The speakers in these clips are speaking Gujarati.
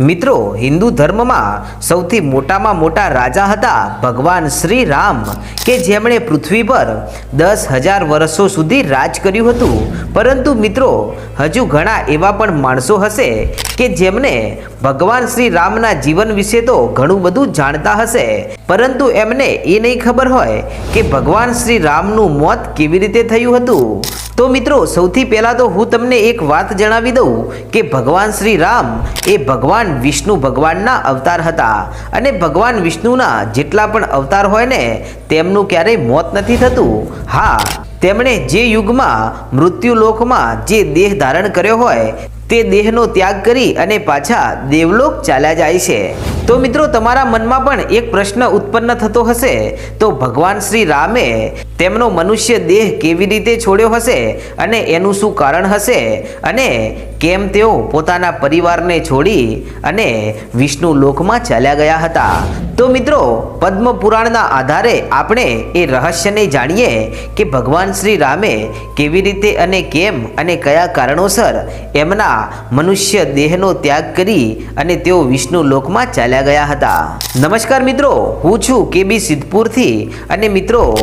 મિત્રો, હિન્દુ ધર્મમાં સૌથી મોટામાં મોટા રાજા હતા ભગવાન શ્રી રામ, કે જેમણે પૃથ્વી પર દસ હજાર વર્ષો સુધી રાજ કર્યું હતું. પરંતુ મિત્રો, હજુ ઘણા એવા પણ માણસો હશે કે જેમને ભગવાન શ્રી રામના જીવન વિશે તો ઘણું બધું જાણતા હશે. પરંતુ એમને એ નહીં ખબર હોય કે ભગવાન શ્રી રામનું મોત કેવી રીતે થયું હતું. તો મિત્રો, સૌથી પહેલાં તો હું તમને એક વાત જણાવી દઉં કે ભગવાન શ્રી રામ એ ભગવાન વિષ્ણુ ભગવાનના અવતાર હતા. અને ભગવાન વિષ્ણુના જેટલા પણ અવતાર હોય ને, તેમનું ક્યારેય મોત નથી થતું. હા, તેમણે જે યુગમાં મૃત્યુલોકમાં જે દેહ ધારણ કર્યો હોય તે દેહનો ત્યાગ કરી અને પાછા દેવલોક ચાલ્યા જાય છે. તો મિત્રો, તમારા મનમાં પણ એક પ્રશ્ન ઉત્પન્ન થતો હશે. તો ભગવાન શ્રી રામે તેમનો મનુષ્ય દેહ કેવી રીતે છોડ્યો હશે અને એનું શું કારણ હશે અને કેમ તેઓ પોતાના પરિવારને છોડી અને વિષ્ણુ લોકમાં ચાલ્યા ગયા હતા? તો મિત્રો પદ્મ પુરાણના આધારે આપણે એ રહસ્યને જાણીએ કે ભગવાન શ્રી રામે કેવી રીતે અને કેમ અને કયા કારણોસર એમના મનુષ્ય દેહનો ત્યાગ કરી અને તેઓ વિષ્ણુ લોકમાં ચાલ્યા ગયા હતા. નમસ્કાર મિત્રો, હું છું કેબી સિદ્ધપુરથી અને મિત્રો,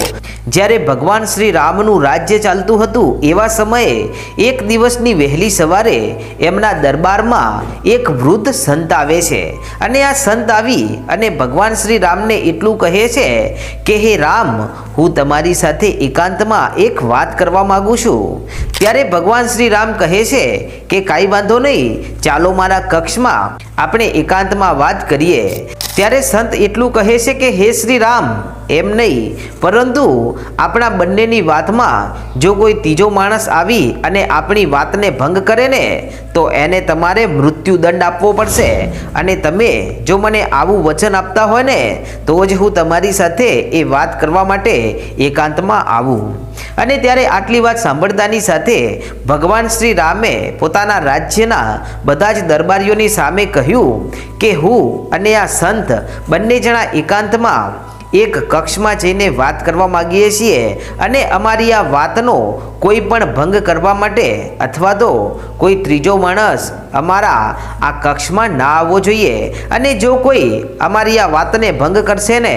જ્યારે ભગવાન શ્રી રામનું રાજ્ય ચાલતું હતું એવા સમયે એક દિવસની વહેલી સવારે એમના દરબારમાં એક વૃદ્ધ સંત આવે છે. અને આ સંત આવી અને ભગવાન શ્રી રામને એટલું કહે છે કે, હે રામ, હું તમારી સાથે એકાંતમાં એક વાત કરવા માંગુ છું. ત્યારે ભગવાન શ્રી રામ કહે છે કે, કાંઈ વાંધો નહીં, ચાલો મારા કક્ષમાં આપણે એકાંતમાં વાત કરીએ. ત્યારે સંત એટલું કહે છે કે, હે શ્રી રામ એમ નહીં. પરંતુ આપણા બંનેની વાતમાં જો કોઈ ત્રીજો માણસ આવી અને આપણી વાતને ભંગ કરે ને, તો એને તમારે મૃત્યુદંડ આપવો પડશે. અને તમે જો મને આવું વચન આપતા હોય ને, તો જ હું તમારી સાથે એ વાત કરવા માટે એકાંતમાં આવું. અને ત્યારે આટલી વાત સાંભળતાની સાથે ભગવાન શ્રી રામે પોતાના રાજ્યના બધા જ દરબારીઓની સામે કહ્યું કે હું અને આ સંત બંને જણા એકાંતમાં એક કક્ષમાં જઈને વાત કરવા માંગીએ છીએ અને અમારી આ વાતનો કોઈ પણ ભંગ કરવા માટે અથવા તો કોઈ ત્રીજો માણસ અમારા આ કક્ષમાં ના આવવો જોઈએ અને જો કોઈ અમારી આ વાતને ભંગ કરશે ને,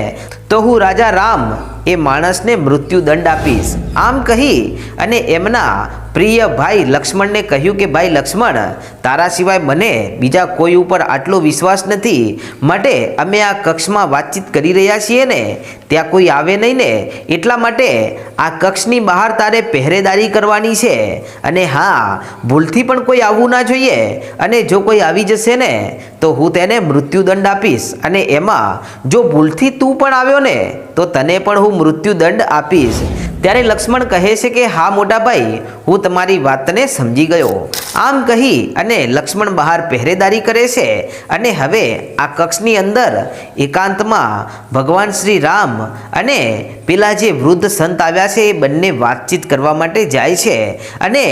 તો હું રાજા રામ એ માણસને મૃત્યુદંડ આપીશ. આમ કહી અને એમના પ્રિય ભાઈ લક્ષ્મણને કહ્યું કે, ભાઈ લક્ષ્મણ, તારા સિવાય મને બીજા કોઈ ઉપર આટલો વિશ્વાસ નથી. માટે અમે આ કક્ષમાં વાતચીત કરી રહ્યા છીએ ને ત્યાં કોઈ આવે નહીં ને? એટલા માટે આ કક્ષની બહાર તારે પહેરેદારી કરવાની છે. અને હા, ભૂલથી પણ કોઈ આવવું ના જોઈએ. અને જો કોઈ આવી જશે ને, તો હું તેને મૃત્યુદંડ આપીશ. અને એમાં, જો ભૂલથી તું પણ આવ્યો ને, તો તને પણ હું મૃત્યુદંડ આપીશ. ત્યારે લક્ષ્મણ કહે છે કે, હા મોટા ભાઈ હું તમારી વાતને સમજી ગયો. આમ કહી અને લક્ષ્મણ બહાર પહેરેદારી કરે છે અને હવે આ કક્ષની અંદર એકાંતમાં ભગવાન શ્રી રામ અને પેલા જે વૃદ્ધ સંત આવ્યા છે, એ બંને વાતચીત કરવા માટે જાય છે. અને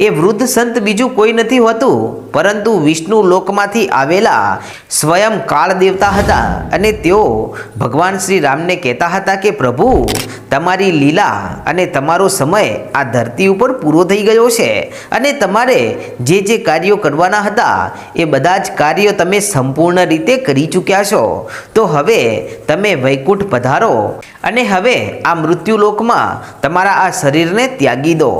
એ વૃદ્ધ સંત બીજું કોઈ નથી હોતું, પરંતુ વિષ્ણુ લોકમાંથી આવેલા સ્વયં કાળ દેવતા હતા. અને તેઓ ભગવાન શ્રી રામને કહેતા હતા કે, પ્રભુ, તમારી લીલા અને તમારો સમય આ ધરતી ઉપર પૂરો થઈ ગયો છે. અને તમારે જે જે કાર્યો કરવાના હતા, એ બધા જ કાર્યો તમે સંપૂર્ણ રીતે કરી ચૂક્યા છો. તો હવે તમે વૈકુંઠ પધારો. અને હવે આ મૃત્યુલોકમાં તમારા આ શરીરને ત્યાગી દો.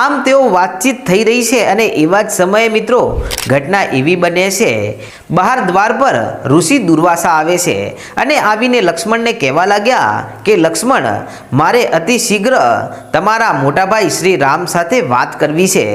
આમ તેઓ વાતચીત થઈ રહી છે અને એવા જ સમયે મિત્રો ઘટના એવી બને છે. બહાર દ્વાર પર ઋષિ દુર્વાસા આવે છે અને આવીને લક્ષ્મણને કહેવા લાગ્યા કે, લક્ષ્મણ, મારે અતિ શીઘ્ર તમારા મોટાભાઈ શ્રી રામ સાથે વાત કરવી છે.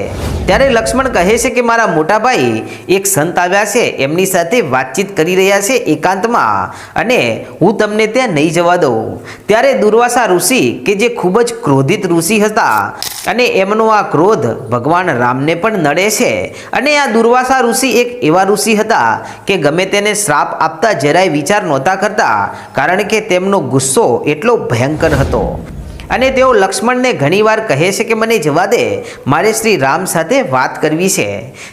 ત્યારે લક્ષ્મણ કહે છે કે, મારા મોટાભાઈ એક સંત આવ્યા છે, એમની સાથે વાતચીત કરી રહ્યા છે એકાંતમાં અને હું તમને ત્યાં નહીં જવા દઉં. ત્યારે દુર્વાસા ઋષિ, કે જે ખૂબ જ ક્રોધિત ઋષિ હતા, અને એમનો આ ક્રોધ ભગવાન રામને પણ નડે છે. અને આ દુર્વાસા ઋષિ એક એવા ઋષિ હતા, કે ગમે તેને શ્રાપ આપતા જરાય વિચાર નહોતા કરતા, કારણ કે તેમનો ગુસ્સો એટલો ભયંકર હતો. અને તેઓ લક્ષ્મણને ઘણીવાર કહે છે કે મને જવા દે. મારે શ્રી રામ સાથે વાત કરવી છે.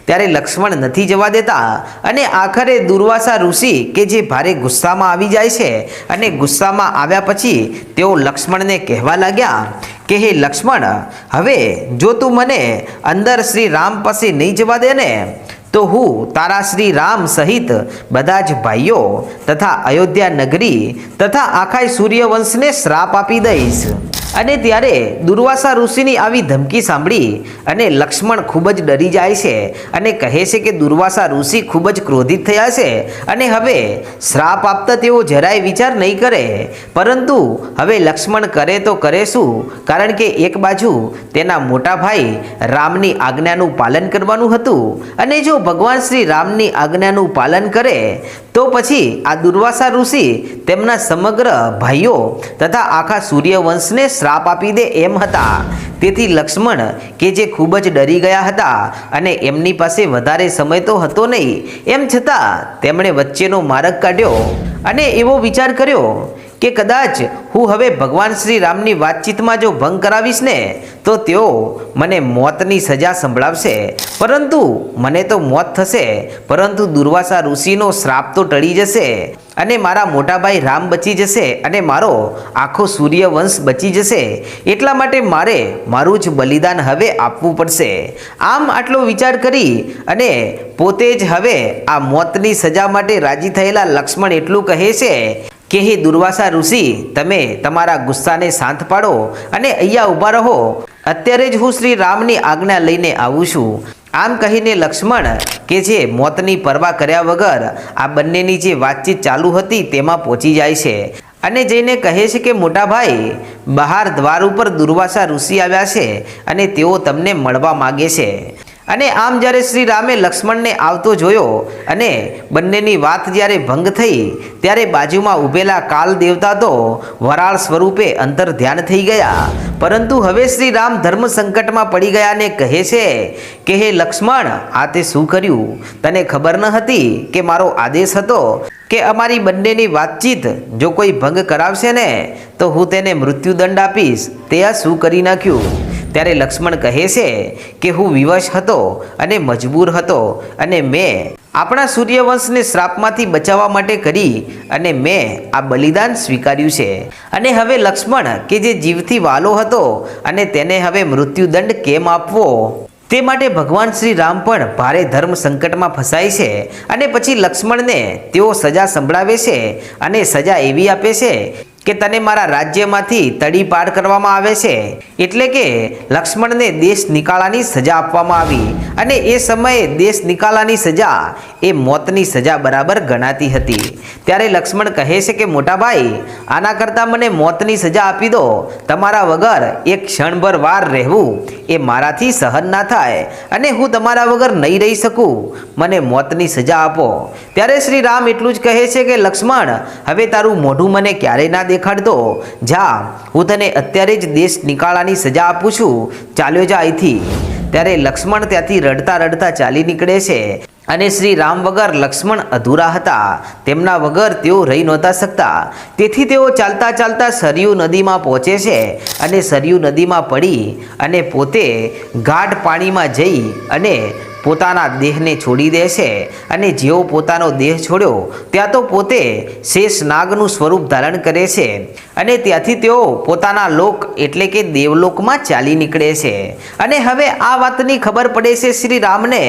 ત્યારે લક્ષ્મણ નથી જવા દેતા અને આખરે દુર્વાસા ઋષિ કે જે ભારે ગુસ્સામાં આવી જાય છે અને ગુસ્સામાં આવ્યા પછી તેઓ લક્ષ્મણને કહેવા લાગ્યા કે હે લક્ષ્મણ, હવે જો તું મને અંદર શ્રી રામ પાસે નહીં જવા દે ને, તો હું તારા શ્રી રામ સહિત બધા જ ભાઈઓ તથા અયોધ્યા નગરી તથા આખા સૂર્યવંશને શ્રાપ આપી દઈશ. અને ત્યારે દુર્વાસા ઋષિની આવી ધમકી સાંભળી અને લક્ષ્મણ ખૂબ જ ડરી જાય છે અને કહે છે કે દુર્વાસા ઋષિ ખૂબ જ ક્રોધિત થયા છે અને હવે શ્રાપ આપતા તેઓ જરાય વિચાર નહીં કરે. પરંતુ હવે લક્ષ્મણ કરે તો કરે શું? કારણ કે એક બાજુ તેના મોટા ભાઈ રામની આજ્ઞાનું પાલન કરવાનું હતું અને જો ભગવાન શ્રી રામની આજ્ઞાનું પાલન કરે, તો પછી આ દુર્વાસા ઋષિ તેમના સમગ્ર ભાઈઓ તથા આખા સૂર્યવંશને શ્રાપ આપી દે એમ હતા. તેથી લક્ષ્મણ, કે જે ખૂબ જ ડરી ગયા હતા અને એમની પાસે વધારે સમય તો હતો નહીં, એમ છતાં તેમણે વચ્ચેનો માર્ગ કાઢ્યો અને એવો વિચાર કર્યો કે કદાચ હું હવે ભગવાન શ્રી રામની વાતચીતમાં જો ભંગ કરાવીશ ને, તો તેઓ મને મોતની સજા સંભળાવશે. પરંતુ મને તો મોત થશે, પરંતુ દુર્વાસા ઋષિનો શ્રાપ તો ટળી જશે અને મારા મોટાભાઈ રામ બચી જશે અને મારો આખો સૂર્યવંશ બચી જશે. એટલા માટે મારે મારું જ બલિદાન હવે આપવું પડશે. આમ આટલો વિચાર કરી અને પોતે જ હવે આ મોતની સજા માટે રાજી થયેલા લક્ષ્મણ એટલું કહે છે કે હે દુર્વાસા ઋષિ, તમે તમારા ગુસ્સાને શાંત પાડો અને અહીંયા ઊભા રહો. અત્યારે જ હું શ્રી રામની આજ્ઞા લઈને આવું છું. આમ કહીને લક્ષ્મણ કે જે મોતની પરવા કર્યા વગર આ બંનેની જે વાતચીત ચાલુ હતી તેમાં પહોંચી જાય છે. અને જઈને કહે છે કે મોટા ભાઈ બહાર દ્વાર ઉપર દુર્વાસા ઋષિ આવ્યા છે અને તેઓ તમને મળવા માગે છે. અને આમ જ્યારે શ્રી રામે લક્ષ્મણને આવતો જોયો અને બંનેની વાત જ્યારે ભંગ થઈ, ત્યારે બાજુમાં ઊભેલા કાલ દેવતા તો વરાળ સ્વરૂપે અંતર ધ્યાન થઈ ગયા. પરંતુ હવે શ્રી રામ ધર્મ સંકટમાં પડી ગયા ને કહે છે કે, હે લક્ષ્મણ, આ તે શું કર્યું? તને ખબર ન હતી કે મારો આદેશ હતો કે અમારી બંનેની વાતચીત જો કોઈ ભંગ કરાવશે ને, તો હું તેને મૃત્યુદંડ આપીશ. તે આ શું કરી નાખ્યું? ત્યારે લક્ષ્મણ કહે છે કે હું વિવશ હતો અને મજબૂર હતો અને મેં આપણા સૂર્યવંશને શ્રાપમાંથી બચાવવા માટે કરી અને મેં આ બલિદાન સ્વીકાર્યું છે. અને હવે લક્ષ્મણ, કે જે જીવથી વાલો હતો અને તેને હવે મૃત્યુદંડ કેમ આપવો? તે માટે ભગવાન શ્રી રામ પણ ભારે ધર્મ સંકટમાં ફસાય છે અને પછી લક્ષ્મણને તેઓ સજા સંભળાવે છે અને સજા એવી આપે છે કે તને મારા રાજ્યમાંથી તડી પાર કરવામાં આવે છે? એટલે કે લક્ષ્મણને દેશ નિકાળાની સજા આપવામાં આવી અને એ સમયે દેશ નિકાળાની સજા એ મોતની સજા બરાબર ગણાતી હતી. ત્યારે લક્ષ્મણ કહે છે કે મોટા ભાઈ આના કરતાં મને મોતની સજા આપી દો. તમારા વગર એક ક્ષણભર વાર રહેવું એ મારાથી સહન ના થાય અને હું તમારા વગર નહીં રહી શકું. મને મોતની સજા આપો. ત્યારે શ્રી રામ એટલું જ કહે છે કે, લક્ષ્મણ, હવે તારું મોઢું મને ક્યારેય ના દેખાડતો, જા, હું તને અત્યારે જ દેશ નિકાળાની સજા આપું છું. ચાલ્યો જા અહીંથી. ત્યારે લક્ષ્મણ ત્યાંથી રડતા રડતા ચાલી નીકળે છે અને શ્રી રામ વગર લક્ષ્મણ અધૂરા હતા. તેમના વગર તેઓ રહી નહોતા શકતા. તેથી તેઓ ચાલતા ચાલતા સરયુ નદીમાં પહોંચે છે અને સરયુ નદીમાં પડી અને પોતે ગાઢ પાણીમાં જઈ અને પોતાના દેહને છોડી દે છે અને જેવો પોતાનો દેહ છોડ્યો, ત્યાં તો પોતે શેષ નાગનું સ્વરૂપ ધારણ કરે છે અને ત્યાંથી તેઓ પોતાના લોક એટલે કે દેવલોકમાં ચાલી નીકળે છે. અને હવે આ વાતની ખબર પડે છે શ્રી રામને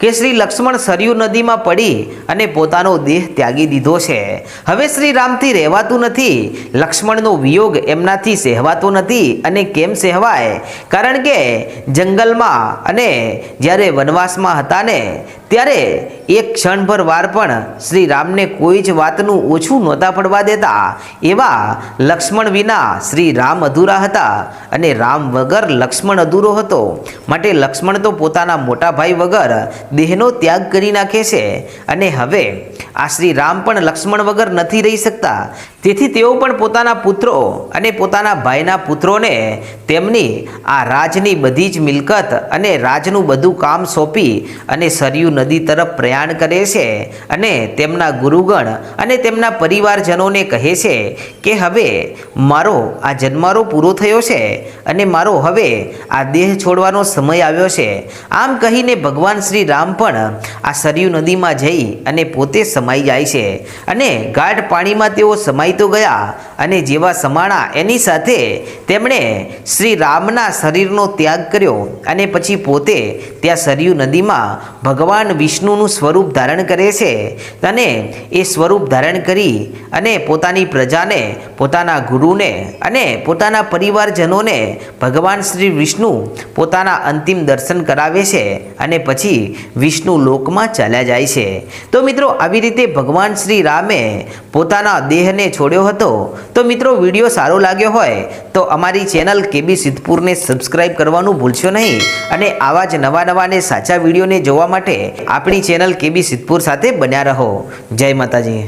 કે શ્રી લક્ષ્મણ સરયુ નદીમાં પડી અને પોતાનો દેહ ત્યાગી દીધો છે. હવે શ્રી રામથી રહેવાતું નથી. લક્ષ્મણનો વિયોગ એમનાથી સહેવાતો નથી અને કેમ સહેવાય? કારણ કે જંગલમાં અને જ્યારે વનવાસમાં હતા ને ત્યારે એક ક્ષણભર વાર પણ શ્રી રામને કોઈ જ વાતનું ઓછું નહોતા પડવા દેતા. એવા લક્ષ્મણ વિના શ્રી રામ અધૂરા હતા અને રામ વગર લક્ષ્મણ અધૂરો હતો. માટે લક્ષ્મણ તો પોતાના મોટા ભાઈ વગર દેહનો ત્યાગ કરી નાખે છે. અને હવે આ શ્રી રામ પણ લક્ષ્મણ વગર નથી રહી શકતા. તેથી તેઓ પણ પોતાના પુત્રો અને પોતાના ભાઈના પુત્રોને તેમની આ રાજની બધી જ મિલકત અને રાજનું બધું કામ સોંપી અને સરયુ નદી તરફ પ્રયાણ કરે છે અને તેમના ગુરુગણ અને તેમના પરિવારજનોને કહે છે કે હવે મારો આ જન્મારો પૂરો થયો છે અને મારો હવે આ દેહ છોડવાનો સમય આવ્યો છે. આમ કહીને ભગવાન શ્રી રામ પણ આ સરયુ નદીમાં જઈ અને પોતે સમાઈ જાય છે અને ગાઢ પાણીમાં તેઓ સમાઈ સમાઈ તો ગયા અને જેવા સમાણા એની સાથે તેમણે શ્રી રામના શરીરનો ત્યાગ કર્યો અને પછી પોતે ત્યાં સરયુ નદીમાં ભગવાન વિષ્ણુનું સ્વરૂપ ધારણ કરે છે અને એ સ્વરૂપ ધારણ કરી અને પોતાની પ્રજાને, પોતાના ગુરુને અને પોતાના પરિવારજનોને ભગવાન શ્રી વિષ્ણુ પોતાના અંતિમ દર્શન કરાવે છે અને પછી વિષ્ણુ લોકમાં ચાલ્યા જાય છે. તો મિત્રો, આવી રીતે ભગવાન શ્રી રામે પોતાના દેહને છોડ્યો હતો? તો મિત્રો, વીડિયો સારો લાગ્યો હોય, તો અમારી ચેનલ કેબી સિદ્ધપુરને સબસ્ક્રાઇબ કરવાનું ભૂલશો નહીં. અને આવા જ નવા નવા ને સાચા વિડીયોને જોવા માટે આપણી ચેનલ કેબી સિદ્ધપુર સાથે બન્યા રહો. જય માતાજી.